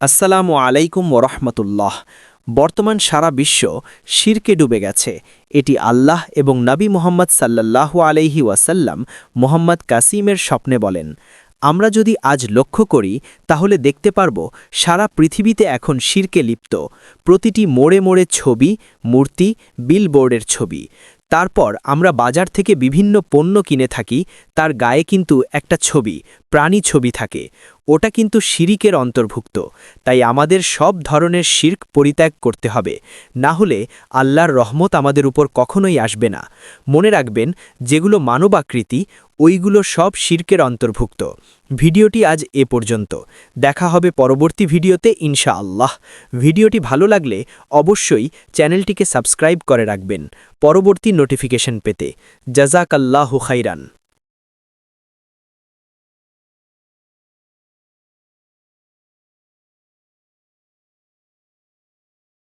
আসসালামু আলাইকুম ওরহমতুল্লাহ বর্তমান সারা বিশ্ব শিরকে ডুবে গেছে। এটি আল্লাহ এবং নবী মোহাম্মদ সাল্লাল্লাহু আলাইহি ওয়াসাল্লাম মোহাম্মদ কাসিমের স্বপ্নে বলেন, আমরা যদি আজ লক্ষ্য করি, তাহলে দেখতে পারব সারা পৃথিবীতে এখন শিরকে লিপ্ত। প্রতিটি মোড়ে মোড়ে ছবি, মূর্তি, বিলবোর্ডের ছবি। তারপর আমরা বাজার থেকে বিভিন্ন পণ্য কিনে থাকি, তার গায়ে কিন্তু একটা ছবি, প্রাণী ছবি থাকে। ওটা কিন্তু শিরিকের অন্তর্ভুক্ত, তাই আমাদের সব ধরনের শির্ক পরিত্যাগ করতে হবে। না হলে আল্লাহর রহমত আমাদের উপর কখনোই আসবে না। মনে রাখবেন, যেগুলো মানবাকৃতি, ওইগুলো সব শির্কের অন্তর্ভুক্ত। ভিডিওটি আজ এ পর্যন্ত। দেখা হবে পরবর্তী ভিডিওতে ইনশা আল্লাহ ভিডিওটি ভালো লাগলে অবশ্যই চ্যানেলটিকে সাবস্ক্রাইব করে রাখবেন। পরবর্তী নোটিফিকেশন পেতে। জাজাক আল্লাহ খাইরান।